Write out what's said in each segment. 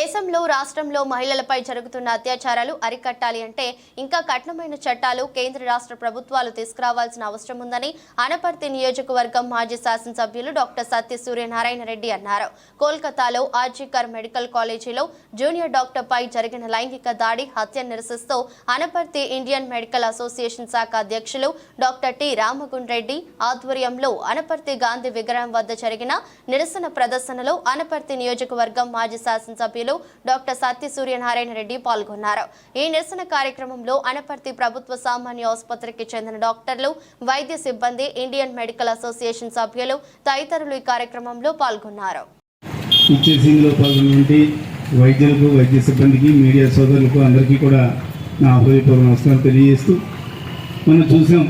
దేశంలో రాష్ట్రంలో మహిళలపై జరుగుతున్న అత్యాచారాలు అరికట్టాలి అంటే ఇంకా కఠినమైన చట్టాలు కేంద్ర రాష్ట్ర ప్రభుత్వాలు తీసుకురావాల్సిన అవసరం ఉందని అనపర్తి నియోజకవర్గం మాజీ శాసనసభ్యులు డాక్టర్ సత్య సూర్యనారాయణ రెడ్డి అన్నారు. కోల్కతాలో ఆర్జీకర్ మెడికల్ కాలేజీలో జూనియర్ డాక్టర్ పై జరిగిన లైంగిక దాడి హత్య నిరసిస్తూ అనపర్తి ఇండియన్ మెడికల్ అసోసియేషన్ శాఖ అధ్యక్షులు డాక్టర్ టి. రామగుండ్ రెడ్డి ఆధ్వర్యంలో అనపర్తి గాంధీ విగ్రహం వద్ద జరిగిన నిరసన ప్రదర్శనలో అనపర్తి నియోజకవర్గం మాజీ శాసనసభ్యులు అధ్యక్షులు డాక్టర్ సత్య సూర్యనారాయణ రెడ్డి పాల్గొన్నారు. ఈ నిరసన కార్యక్రమంలో అనపర్తి ప్రభుత్వ సామాన్య ఆసుపత్రికి చెందిన డాక్టర్లు వైద్య సిబ్బంది ఇండియన్ మెడికల్ అసోసియేషన్ సభ్యులు తదితరులు ఈ కార్యక్రమంలో పాల్గొన్నారు. వైద్యులకు వైద్య సిబ్బందికి మీడియా సోదరులకు అందరికీ కూడా నా హృదయపూర్వ నమస్కారం తెలియజేస్తూ మనం చూసాం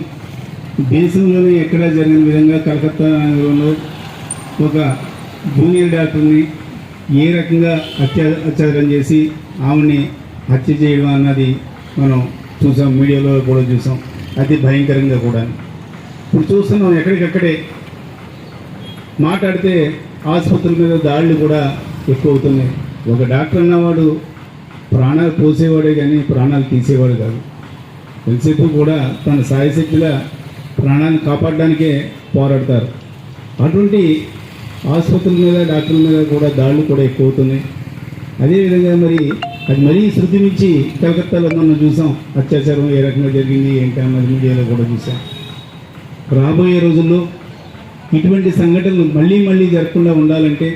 దేశంలోనే ఎక్కడా జరిగిన విధంగా కలకత్తా నగరంలో ఒక జూనియర్ డాక్టర్ని ఏ రకంగా అత్యా అత్యాచారం చేసి ఆమెని హత్య చేయడం అన్నది మనం చూసాం మీడియాలో కూడా చూసాం. అతి భయంకరంగా కూడా. ఇప్పుడు చూస్తున్నాం ఎక్కడికక్కడే మాట్లాడితే ఆసుపత్రుల మీద దాడులు కూడా ఎక్కువ అవుతున్నాయి ఒక డాక్టర్ అన్నవాడు ప్రాణాలు పోసేవాడే కానీ ప్రాణాలు తీసేవాడు కాదు. ఎంతసేపు కూడా తన సాయశక్తిగా ప్రాణాన్ని కాపాడడానికే పోరాడతారు. అటువంటి ఆసుపత్రుల మీద డాక్టర్ల మీద కూడా దాడులు కూడా ఎక్కువ అవుతున్నాయి అదేవిధంగా మరి అది మరీ శృతి మించి కలకత్తాలో మనం చూసాం అత్యాచారం ఏ రకంగా జరిగింది ఏంటి అన్నది మీడియాలో కూడా చూసాం. రాబోయే రోజుల్లో ఇటువంటి సంఘటనలు మళ్ళీ మళ్ళీ జరగకుండా ఉండాలంటే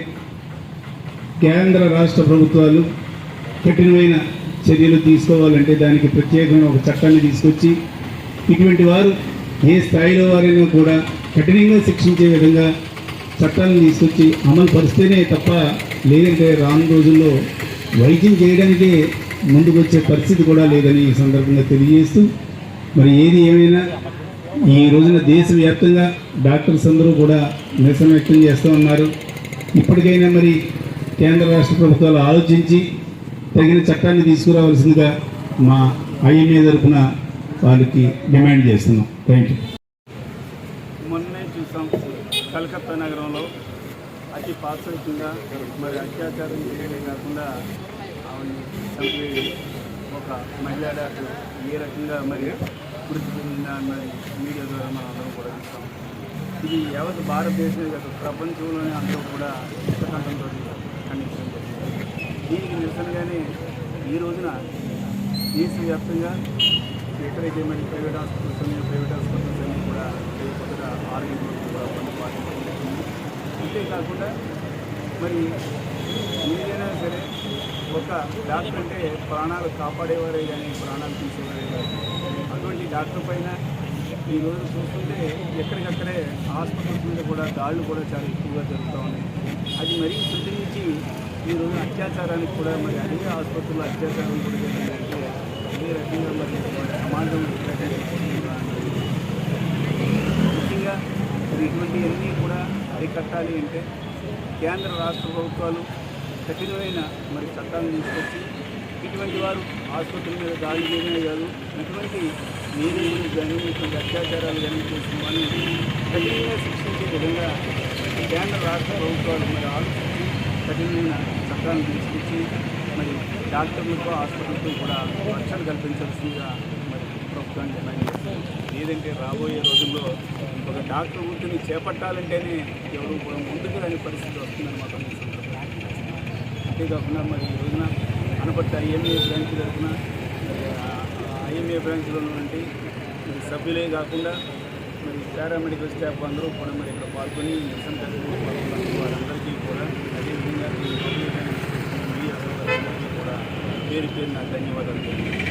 కేంద్ర రాష్ట్ర ప్రభుత్వాలు కఠినమైన చర్యలు తీసుకోవాలంటే దానికి ప్రత్యేకమైన ఒక చట్టాన్ని తీసుకొచ్చి ఇటువంటి వారు ఏ స్థాయిలో వారైనా కూడా కఠినంగా శిక్షించే విధంగా చట్టాలను తీసుకొచ్చి అమలు పరిస్తేనే తప్ప లేదంటే రాను రోజుల్లో వైద్యం చేయడానికి ముందుకొచ్చే పరిస్థితి కూడా లేదని ఈ సందర్భంగా తెలియజేస్తూ మరి ఏది ఏమైనా ఈ రోజున దేశవ్యాప్తంగా డాక్టర్స్ అందరూ కూడా నిరసన వ్యక్తం చేస్తూ ఉన్నారు. ఇప్పటికైనా మరి కేంద్ర రాష్ట్ర ప్రభుత్వాలు ఆలోచించి తగిన చట్టాన్ని తీసుకురావాల్సిందిగా మా ఐఎంఏ తరఫున వాళ్ళకి డిమాండ్ చేస్తున్నాం. థ్యాంక్ యూ మొన్నే చూసాం. కలకత్తా నగరంలో అతి పాశ్చాత్యంగా మరి అత్యాచారం చేయడమే కాకుండా ఆవిడని చంపేది ఒక మహిళా డాక్టర్ ఏ రకంగా మరి మృతి చెందిందా అన్నది మీడియా ద్వారా మనం అందరం కూడా చూస్తాం. ఇది యావత్ భారతదేశమే కాదు ప్రపంచంలోనే అందరూ కూడా ఇష్టకంఠంతో ఖండించడం జరిగింది. దీనికి నిరసనగానే ఈ రోజున దేశవ్యాప్తంగా ఎక్కడైతే మరి ప్రైవేట్ హాస్పిటల్స్ ఉన్నాయో ప్రైవేట్ హాస్పిటల్స్ అన్నీ కూడా కొత్తగా ఆరోగ్యం కూడా బంద్ పాటించడం అంతేకాకుండా మరి ఏదైనా సరే ఒక డాక్టర్ అంటే ప్రాణాలు కాపాడేవారే కానీ ప్రాణాలు తీసేవారే కాదు అటువంటి డాక్టర్ పైన ఈరోజు చూస్తుంటే ఎక్కడికక్కడే హాస్పిటల్స్ మీద కూడా దాడులు కూడా చాలా ఎక్కువగా జరుగుతూ ఉన్నాయి. అది మరీ శుద్ధించి ఈ అత్యాచారానికి కూడా మరి అదే ఆసుపత్రుల్లో అత్యాచారం కూడా జరిగిందంటే రకంగా మరి సమాజం ముఖ్యంగా ఇటువంటి ఇటువంటివన్నీ కూడా అరికట్టాలి అంటే కేంద్ర రాష్ట్ర ప్రభుత్వాలు కఠినమైన మరి చట్టాలను తీసుకొచ్చి ఇటువంటి వారు ఆసుపత్రి మీద దాడి చేయడమే కాదు ఇటువంటి నీరు కానీ ఇటువంటి అత్యాచారాలు కానీ చేసిన వాళ్ళని కఠినంగా శిక్షించే విధంగా కేంద్ర రాష్ట్ర ప్రభుత్వాలు మరి ఆలోచించి కఠినమైన చట్టాలను తీసుకొచ్చి మరి డాక్టర్లకు హాస్పిటల్తో కూడా రక్షణ కల్పించాల్సిందిగా మరి ప్రభుత్వాన్ని డిమాండ్ చేస్తుంది ఏదంటే రాబోయే రోజుల్లో ఒక డాక్టర్ వృత్తిని చేపట్టాలంటేనే ఎవరు కూడా ముందుకు రాని పరిస్థితి వస్తుందని మాత్రం అంతేకాకుండా మరి ఈ రోజున అనపర్తి ఐఎంఏ బ్రాంచ్ తరఫున ఐఎంఏ బ్రాంచ్లో ఉన్నటువంటి సభ్యులే కాకుండా మరి పారామెడికల్ స్టాఫ్ అందరూ కూడా మరి ఇక్కడ పాల్గొని నిరసన కార్యక్రమంలో పాల్గొన్నారు వారందరికీ కూడా అదేవిధంగా ఈ పబ్లిక్ అండ్ మీడియా సోదరులందరికీ కూడా పేరు పేరు నా ధన్యవాదాలు